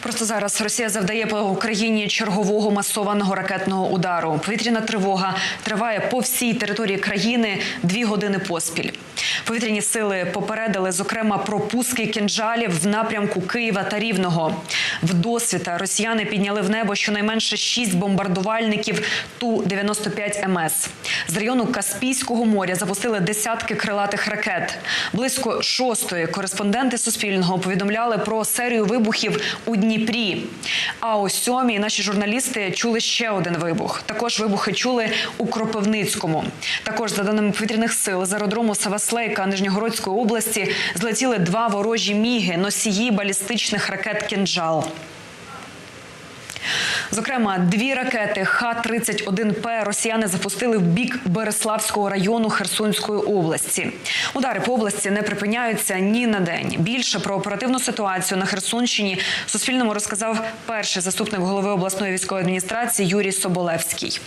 Просто зараз Росія завдає по Україні чергового масованого ракетного удару. Повітряна тривога триває по всій території країни дві години поспіль. Повітряні сили попередили, зокрема, про пуски кінжалів в напрямку Києва та Рівного. Вдосвіта росіяни підняли в небо щонайменше шість бомбардувальників Ту-95 МС. З району Каспійського моря запустили десятки крилатих ракет. Близько шостої кореспонденти Суспільного повідомляли про серію вибухів у Дніпрі. А о сьомій наші журналісти чули ще один вибух. Також вибухи чули у Кропивницькому. Також, за даними повітряних сил, з аеродрому Саваслейка Нижньогородської області злетіли два ворожі міги, носії балістичних ракет «Кінжал». Зокрема, дві ракети Х-31П росіяни запустили в бік Береславського району Херсонської області. Удари по області не припиняються ні на день. Більше про оперативну ситуацію на Херсонщині Суспільному розказав перший заступник голови обласної військової адміністрації Юрій Соболевський.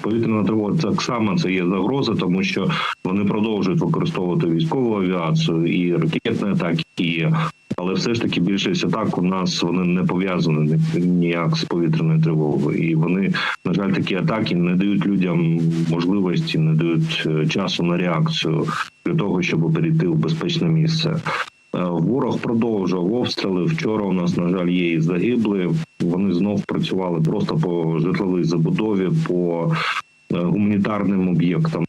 Повітряна тривога так само це є загроза, тому що вони продовжують використовувати військову авіацію і ракетні атаки. І... Але все ж таки більшість атак у нас вони не пов'язані ніяк з повітряною тривогою. І вони, на жаль, такі атаки не дають людям можливості, не дають е, часу на реакцію для того, щоб перейти в безпечне місце. Е, Ворог продовжував обстріли. Вчора у нас, на жаль, є і загибли. Вони знов працювали просто по житловій забудові, по е, гуманітарним об'єктам.